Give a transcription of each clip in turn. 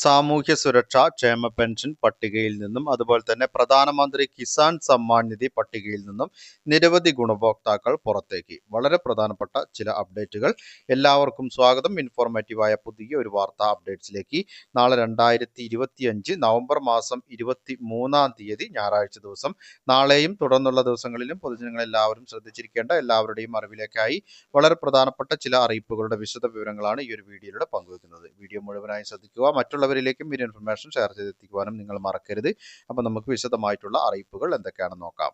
സാമൂഹ്യ സുരക്ഷാ ക്ഷേമ പെൻഷൻ പട്ടികയിൽ നിന്നും അതുപോലെ തന്നെ പ്രധാനമന്ത്രി കിസാൻ സമ്മാൻ നിധി പട്ടികയിൽ നിന്നും നിരവധി ഗുണഭോക്താക്കൾ പുറത്തേക്ക്. വളരെ പ്രധാനപ്പെട്ട ചില അപ്ഡേറ്റുകൾ. എല്ലാവർക്കും സ്വാഗതം. ഇൻഫോർമേറ്റീവായ പുതിയ ഒരു വാർത്താ അപ്ഡേറ്റ്സിലേക്ക് നാളെ രണ്ടായിരത്തി ഇരുപത്തിയഞ്ച് നവംബർ മാസം ഇരുപത്തി മൂന്നാം തീയതി ഞായറാഴ്ച ദിവസം. നാളെയും തുടർന്നുള്ള ദിവസങ്ങളിലും പൊതുജനങ്ങൾ എല്ലാവരും ശ്രദ്ധിച്ചിരിക്കേണ്ട എല്ലാവരുടെയും അറിവിലേക്കായി വളരെ പ്രധാനപ്പെട്ട ചില അറിയിപ്പുകളുടെ വിശദ വിവരങ്ങളാണ് ഈ ഒരു വീഡിയോയിലൂടെ പങ്കുവെക്കുന്നത്. വീഡിയോ മുഴുവനായി ശ്രദ്ധിക്കുക. മറ്റുള്ളവരിലേക്കും ഈ ഇൻഫർമേഷൻ ഷെയർ ചെയ്തെത്തിക്കുവാനും നിങ്ങൾ മറക്കരുത്. അപ്പോൾ നമുക്ക് വിശദമായിട്ടുള്ള അറിയിപ്പുകൾ എന്തൊക്കെയാണെന്ന് നോക്കാം.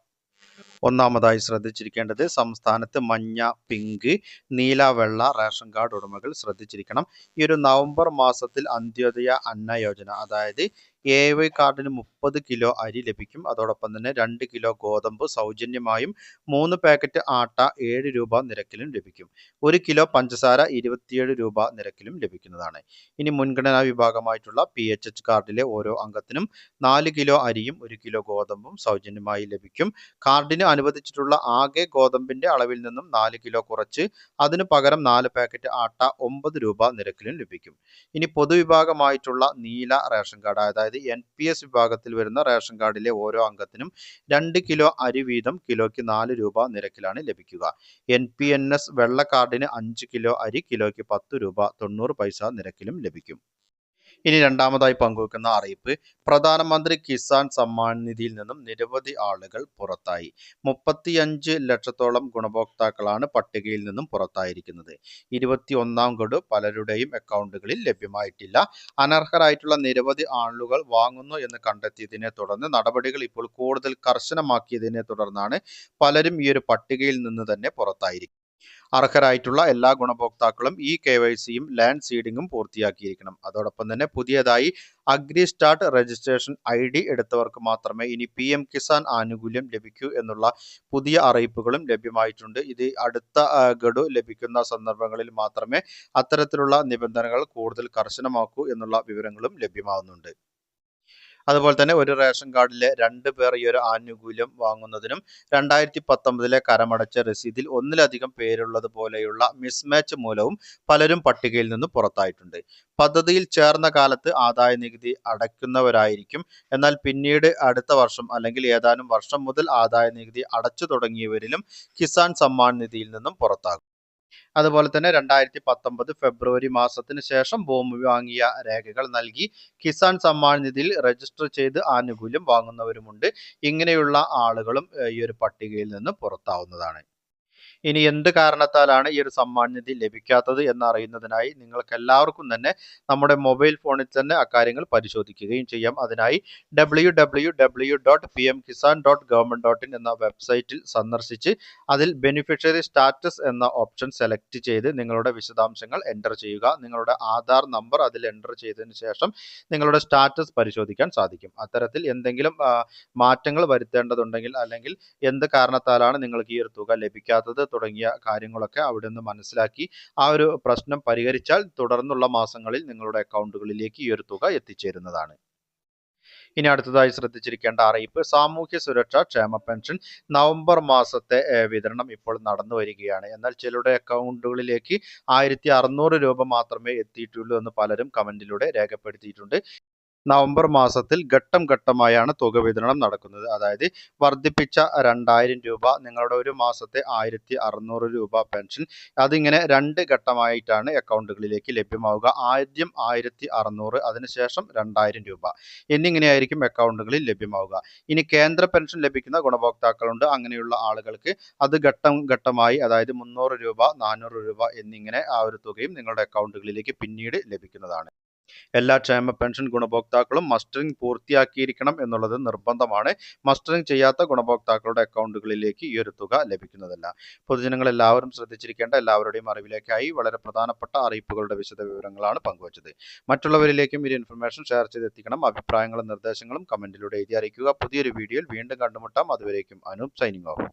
ഒന്നാമതായി ശ്രദ്ധിച്ചിരിക്കേണ്ടത് സംസ്ഥാനത്ത് മഞ്ഞ പിങ്ക് നീല വെള്ള റേഷൻ കാർഡ് ഉടമകൾ ശ്രദ്ധിച്ചിരിക്കണം. ഈ ഒരു നവംബർ മാസത്തിൽ അന്ത്യോദയ അന്ന യോജന അതായത് എ വൈ കാർഡിന് മുപ്പത് കിലോ അരി ലഭിക്കും. അതോടൊപ്പം തന്നെ രണ്ട് കിലോ ഗോതമ്പ് സൗജന്യമായും മൂന്ന് പാക്കറ്റ് ആട്ട ഏഴ് രൂപ നിരക്കിലും ലഭിക്കും. ഒരു കിലോ പഞ്ചസാര ഇരുപത്തിയേഴ് രൂപ നിരക്കിലും ലഭിക്കുന്നതാണ്. ഇനി മുൻഗണനാ വിഭാഗമായിട്ടുള്ള പി എച്ച് എച്ച് കാർഡിലെ ഓരോ അംഗത്തിനും നാല് കിലോ അരിയും ഒരു കിലോ ഗോതമ്പും സൗജന്യമായി ലഭിക്കും. കാർഡിന് അനുവദിച്ചിട്ടുള്ള ആകെ ഗോതമ്പിന്റെ അളവിൽ നിന്നും നാല് കിലോ കുറച്ച് അതിനു പകരം നാല് പാക്കറ്റ് ആട്ട ഒമ്പത് രൂപ നിരക്കിലും ലഭിക്കും. ഇനി പൊതുവിഭാഗമായിട്ടുള്ള നീല റേഷൻ കാർഡ് അതായത് എൻ പി എസ് വിഭാഗത്തിൽ വരുന്ന റേഷൻ കാർഡിലെ ഓരോ അംഗത്തിനും രണ്ട് കിലോ അരി വീതം കിലോയ്ക്ക് നാല് രൂപ നിരക്കിലാണ് ലഭിക്കുക. എൻ പി എൻ എസ് വെള്ള കാർഡിന് അഞ്ച് കിലോ അരി കിലോയ്ക്ക് പത്ത് രൂപ തൊണ്ണൂറ് പൈസ നിരക്കിലും ലഭിക്കും. ഇനി രണ്ടാമതായി പങ്കുവെക്കുന്ന അറിയിപ്പ്. പ്രധാനമന്ത്രി കിസാൻ സമ്മാൻ നിധിയിൽ നിന്നും നിരവധി ആളുകൾ പുറത്തായി. മുപ്പത്തിയഞ്ച് ലക്ഷത്തോളം ഗുണഭോക്താക്കളാണ് പട്ടികയിൽ നിന്നും പുറത്തായിരിക്കുന്നത്. ഇരുപത്തി ഒന്നാം ഗഡു പലരുടെയും അക്കൗണ്ടുകളിൽ ലഭ്യമായിട്ടില്ല. അനർഹരായിട്ടുള്ള നിരവധി ആളുകൾ വാങ്ങുന്നു എന്ന് കണ്ടെത്തിയതിനെ തുടർന്ന് നടപടികൾ ഇപ്പോൾ കൂടുതൽ കർശനമാക്കിയതിനെ തുടർന്നാണ് പലരും ഈ ഒരു പട്ടികയിൽ നിന്ന് തന്നെ പുറത്തായിരിക്കുന്നത്. അർഹരായിട്ടുള്ള എല്ലാ ഗുണഭോക്താക്കളും ഈ കെ വൈ സിയും ലാൻഡ് സീഡിങ്ങും പൂർത്തിയാക്കിയിരിക്കണം. അതോടൊപ്പം തന്നെ പുതിയതായി agri start registration I D എടുത്തവർക്ക് മാത്രമേ ഇനി പി എം കിസാൻ ആനുകൂല്യം ലഭിക്കൂ എന്നുള്ള പുതിയ അറിയിപ്പുകളും ലഭ്യമായിട്ടുണ്ട്. ഇത് അടുത്ത ഗഡു ലഭിക്കുന്ന സന്ദർഭങ്ങളിൽ മാത്രമേ അത്തരത്തിലുള്ള നിബന്ധനകൾ കൂടുതൽ കർശനമാക്കൂ എന്നുള്ള വിവരങ്ങളും ലഭ്യമാവുന്നുണ്ട്. അതുപോലെ തന്നെ ഒരു റേഷൻ കാർഡിലെ രണ്ട് പേർ ഈ ഒരു ആനുകൂല്യം വാങ്ങുന്നതിനും രണ്ടായിരത്തി പത്തൊമ്പതിലെ കരമടച്ച രസീതിൽ ഒന്നിലധികം പേരുള്ളത് പോലെയുള്ള മിസ്മാച്ച് മൂലവും പലരും പട്ടികയിൽ നിന്ന് പുറത്തായിട്ടുണ്ട്. പദ്ധതിയിൽ ചേർന്ന കാലത്ത് ആദായ നികുതി അടയ്ക്കുന്നവരായിരിക്കും. എന്നാൽ പിന്നീട് അടുത്ത വർഷം അല്ലെങ്കിൽ ഏതാനും വർഷം മുതൽ ആദായ നികുതി അടച്ചു തുടങ്ങിയവരിലും കിസാൻ സമ്മാൻ നിധിയിൽ നിന്നും പുറത്താകും. അതുപോലെ തന്നെ രണ്ടായിരത്തി പത്തൊമ്പത് ഫെബ്രുവരി മാസത്തിന് ശേഷം ഭൂമി വാങ്ങിയ രേഖകൾ നൽകി. കിസാൻ സമ്മാൻ നിധിയിൽ രജിസ്റ്റർ ചെയ്ത് ആനുകൂല്യം വാങ്ങുന്നവരുമുണ്ട്. ഇങ്ങനെയുള്ള ആളുകളും ഈ ഒരു പട്ടികയിൽ നിന്ന് പുറത്താവുന്നതാണ്. ഇനി എന്ത് കാരണത്താലാണ് ഈ ഒരു സമ്മാൻ ലഭിക്കാത്തത് എന്നറിയുന്നതിനായി നിങ്ങൾക്ക് എല്ലാവർക്കും തന്നെ നമ്മുടെ മൊബൈൽ ഫോണിൽ തന്നെ അക്കാര്യങ്ങൾ പരിശോധിക്കുകയും ചെയ്യാം. അതിനായി W W W dot P M Kisan dot government dot in എന്ന വെബ്സൈറ്റിൽ സന്ദർശിച്ച് അതിൽ ബെനിഫിഷ്യറി സ്റ്റാറ്റസ് എന്ന ഓപ്ഷൻ സെലക്ട് ചെയ്ത് നിങ്ങളുടെ വിശദാംശങ്ങൾ എന്റർ ചെയ്യുക. നിങ്ങളുടെ ആധാർ നമ്പർ അതിൽ എന്റർ ചെയ്തതിന് ശേഷം നിങ്ങളുടെ സ്റ്റാറ്റസ് പരിശോധിക്കാൻ സാധിക്കും. അത്തരത്തിൽ എന്തെങ്കിലും മാറ്റങ്ങൾ വരുത്തേണ്ടതുണ്ടെങ്കിൽ അല്ലെങ്കിൽ എന്ത് കാരണത്താലാണ് നിങ്ങൾക്ക് ഈ ഒരു തുക ലഭിക്കാത്തത് തുടങ്ങിയ കാര്യങ്ങളൊക്കെ അവിടെ നിന്ന് മനസ്സിലാക്കി ആ ഒരു പ്രശ്നം പരിഹരിച്ചാൽ തുടർന്നുള്ള മാസങ്ങളിൽ നിങ്ങളുടെ അക്കൗണ്ടുകളിലേക്ക് ഈ ഒരു തുക എത്തിച്ചേരുന്നതാണ്. ഇനി അടുത്തതായി ശ്രദ്ധിച്ചിരിക്കേണ്ട അറിയിപ്പ് സാമൂഹ്യ സുരക്ഷാ ക്ഷേമ പെൻഷൻ നവംബർ മാസത്തെ വിതരണം ഇപ്പോൾ നടന്നു വരികയാണ്. എന്നാൽ ചിലരുടെ അക്കൗണ്ടുകളിലേക്ക് ആയിരത്തി രൂപ മാത്രമേ എത്തിയിട്ടുള്ളൂ എന്ന് പലരും കമന്റിലൂടെ രേഖപ്പെടുത്തിയിട്ടുണ്ട്. നവംബർ മാസത്തിൽ ഘട്ടം ഘട്ടമായാണ് തുക വിതരണം നടക്കുന്നത്. അതായത് വർദ്ധിപ്പിച്ച രണ്ടായിരം രൂപ നിങ്ങളുടെ ഒരു മാസത്തെ ആയിരത്തി അറുന്നൂറ് രൂപ പെൻഷൻ അതിങ്ങനെ രണ്ട് ഘട്ടമായിട്ടാണ് അക്കൗണ്ടുകളിലേക്ക് ലഭ്യമാവുക. ആദ്യം ആയിരത്തി അറുന്നൂറ് അതിനുശേഷം രണ്ടായിരം രൂപ. എന്നിങ്ങനെയായിരിക്കും അക്കൗണ്ടുകളിൽ ലഭ്യമാവുക. ഇനി കേന്ദ്ര പെൻഷൻ ലഭിക്കുന്ന ഗുണഭോക്താക്കളുണ്ട്. അങ്ങനെയുള്ള ആളുകൾക്ക് അത് ഘട്ടം ഘട്ടമായി അതായത് മുന്നൂറ് രൂപ നാനൂറ് രൂപ എന്നിങ്ങനെ ആ ഒരു തുകയും നിങ്ങളുടെ അക്കൗണ്ടുകളിലേക്ക് പിന്നീട് ലഭിക്കുന്നതാണ്. എല്ലാ ക്ഷേമ പെൻഷൻ ഗുണഭോക്താക്കളും മസ്റ്ററിംഗ് പൂർത്തിയാക്കിയിരിക്കണം എന്നുള്ളത് നിർബന്ധമാണ്. മസ്റ്ററിംഗ് ചെയ്യാത്ത ഗുണഭോക്താക്കളുടെ അക്കൗണ്ടുകളിലേക്ക് ഈ ഒരു തുക ലഭിക്കുന്നതല്ല. പൊതുജനങ്ങൾ എല്ലാവരും ശ്രദ്ധിച്ചിരിക്കേണ്ട എല്ലാവരുടെയും അറിവിലേക്കായി വളരെ പ്രധാനപ്പെട്ട അറിയിപ്പുകളുടെ വിശദ വിവരങ്ങളാണ് പങ്കുവച്ചത്. മറ്റുള്ളവരിലേക്കും ഈ ഇൻഫർമേഷൻ ഷെയർ ചെയ്തെത്തിക്കണം. അഭിപ്രായങ്ങളും നിർദ്ദേശങ്ങളും കമന്റിലൂടെ എഴുതി അറിയിക്കുക. പുതിയൊരു വീഡിയോയിൽ വീണ്ടും കണ്ടുമുട്ടാം. അതുവരേക്കും അനൂപ് സൈനിങ് ഓഫ്.